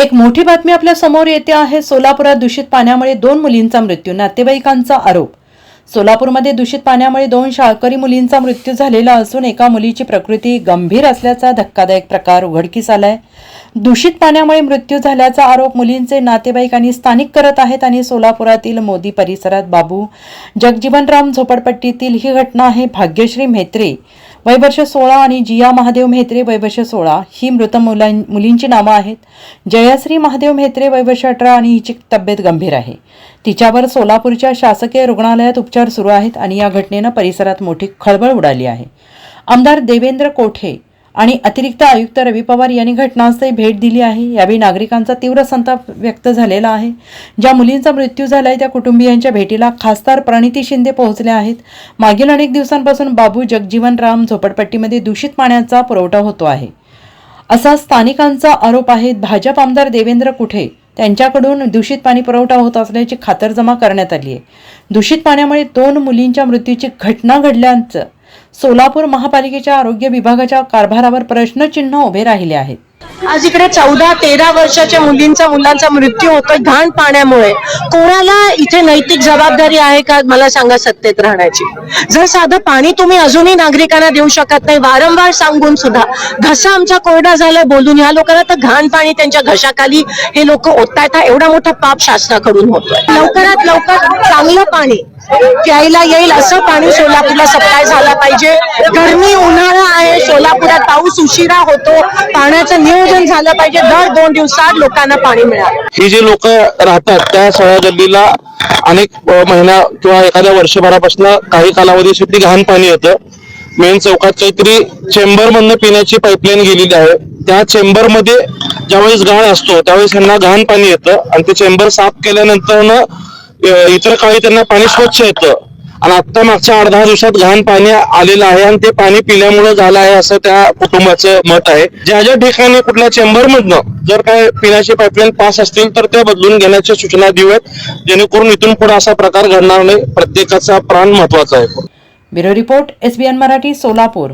एक मोठी बातमी आपल्यासमोर येते आहे सोलापुरात दूषित पाण्यामुळे दोन मुलींचा मृत्यू नातेवाईकांचा आरोप. सोलापूरमध्ये दूषित पाण्यामुळे दोन शाळकरी मुलींचा मृत्यू झालेला असून एका मुलीची प्रकृती गंभीर असल्याचा धक्कादायक प्रकार उघडकीस आलाय. दूषित पाण्यामुळे मृत्यू झाल्याचा आरोप मुलींचे नातेवाईक आणि स्थानिक करत आहेत आणि सोलापुरातील मोदी परिसरात बाबू. जगजीवनराम झोपडपट्टीतील ही घटना आहे भाग्यश्री म्हेत्रे. वयवर्ष सोळा आणि जिया महादेव म्हेत्रे वयवर्ष सोळा ही मृत मुलां मुलींची नावं आहेत. जयश्री महादेव म्हेत्रे वयवर्ष अठरा आणि हिची तब्येत गंभीर आहे. तिच्यावर सोलापूरच्या शासकीय रुग्णालयात उपचार सुरू आहेत आणि या घटनेनं परिसरात मोठी खळबळ उडाली आहे. आमदार देवेंद्र कोठे आणि अतिरिक्त आयुक्त रवी पवार यांनी घटनास्थळी भेट दिली आहे. यावेळी नागरिकांचा तीव्र संताप व्यक्त झालेला आहे. ज्या मुलींचा मृत्यू झालाय त्या कुटुंबियांच्या भेटीला खासदार प्रणिती शिंदे पोहोचल्या आहेत. मागील अनेक दिवसांपासून बाबू जगजीवन राम झोपडपट्टीमध्ये दूषित पाण्याचा पुरवठा होतो आहे. असा स्थानिकांचा आरोप आहे भाजप आमदार देवेंद्र कुठे? त्यांच्याकडून दूषित पाणी पुरवठा होत असल्याची खातरजमा करण्यात आली आहे. दूषित पाण्यामुळे दोन मुलींच्या मृत्यूची घटना घडल्याचं सोलापूर महापालिकेच्या आरोग्य विभागाच्या कारभारावर प्रश्नचिन्ह उभे राहिले आहेत. आज इकडे चौदा तेरा वर्षाच्या मुलींचा मुलांचा मृत्यू होतोय घाण पाण्यामुळे. कोणाला इथे नैतिक जबाबदारी आहे का? मला सांगा सत्तेत राहण्याची. जर साधं पाणी तुम्ही अजूनही नागरिकांना देऊ शकत नाही वारंवार सांगून सुद्धा. घसा आमचा कोरडा झालाय बोलून. ह्या लोकांना तर घाण पाणी त्यांच्या घशाखाली हे लोक ओतायत हा एवढा मोठा पाप शासनाकडून होतोय. लवकरात लवकर चांगलं पाणी प्यायला येईल असं पाणी सोलापूरला सप्लाय झाला पाहिजे. गरमी उन्हाळा आहे सोलापुरात पाऊस उशिरा होतो पाण्याचं नियोजन झालं पाहिजे. दर दोन दिवसात लोकांना पाणी मिळालं. ही जी लोक राहतात त्या सगळ्या गल्लीला अनेक महिना किंवा एखाद्या वर्षभरापासून काही कालावधीसाठी घाण पाणी येतं मेन चौकात काहीतरी चेंबर मधनं पिण्याची पाईपलाईन गेलेली आहे. त्या चेंबरमध्ये ज्यावेळेस घाण असतो त्यावेळेस त्यांना घाण पाणी येतं. आणि ते चेंबर साफ केल्यानंतर इतर काळी त्यांना पाणी स्वच्छ येतं. आणि आता मागच्या आठ दहा दिवसात घाण पाणी आलेलं आहे आणि ते पाणी पिल्यामुळे झालं आहे असं त्या कुटुंबाचं मत आहे. ज्या ज्या ठिकाणी कुठल्या चेंबर मधनं जर काय पिण्याचे पाईपलाईन पास असतील तर त्या बदलून घेण्याच्या सूचना देऊयात. जेणेकरून इथून पुढे असा प्रकार घडणार नाही. प्रत्येकाचा प्राण महत्त्वाचा आहे. Bureau report SBN Marathi Solapur.